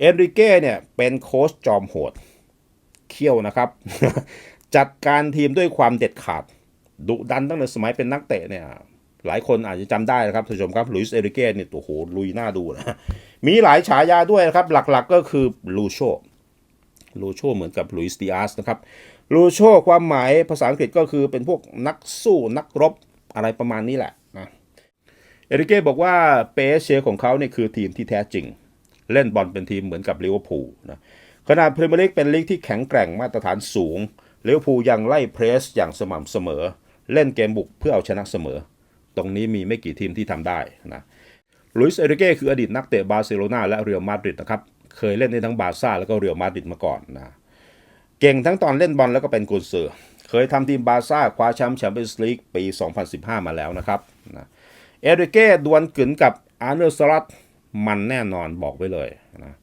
เอนริเก้เนี่ยเป็นโค้ชจอมโหด เขี้ยวนะครับ จัดการทีมด้วยความเด็ดขาด ดุดันตั้งแต่สมัยเป็นนักเตะเนี่ยหลายคนอาจจะจำได้นะครับท่านผู้ชมครับลุยส์เอริเก้เนี่ยโอ้โหลุยหน้าดูนะ มีหลายฉายาด้วยนะครับ หลักๆก็คือลูโชลูโชเหมือนกับลุยส์ดิอาสนะครับลูโชความหมายภาษาอังกฤษก็คือเป็นพวกนักสู้นักรบอะไรประมาณนี้แหละนะเอริเก้บอกว่าเปเชของเขาเนี่ยคือทีมที่แท้จริง เล่นบอลเป็นทีมเหมือนกับลิเวอร์พูลนะขนาดพรีเมียร์ลีกเป็นลีกที่แข็งแกร่งมาตรฐานสูงลิเวอร์พูลยังไล่เพรสอย่างสม่ำเสมอ เล่นเกมบุกเพื่อเอาชนะเสมอ ตรงนี้มีไม่กี่ทีมที่ทำได้นะลุยส์เอริเก้คืออดีตนักเตะบาร์เซโลนาและเรอัลมาดริดนะครับเคยเล่นในทั้งบาร์ซ่าแล้วก็เรอัลมาดริดมาก่อนนะเก่งทั้งตอนเล่นบอลแล้วก็เป็นกุนซือเคยทำทีมบาร์ซ่าคว้าแชมป์แชมเปี้ยนส์ลีกปี 2015 มาแล้วนะครับนะเอริเก้ดวลกึนกับอาร์เนอร์สลัต มันแน่นอนบอกไว้เลยนะ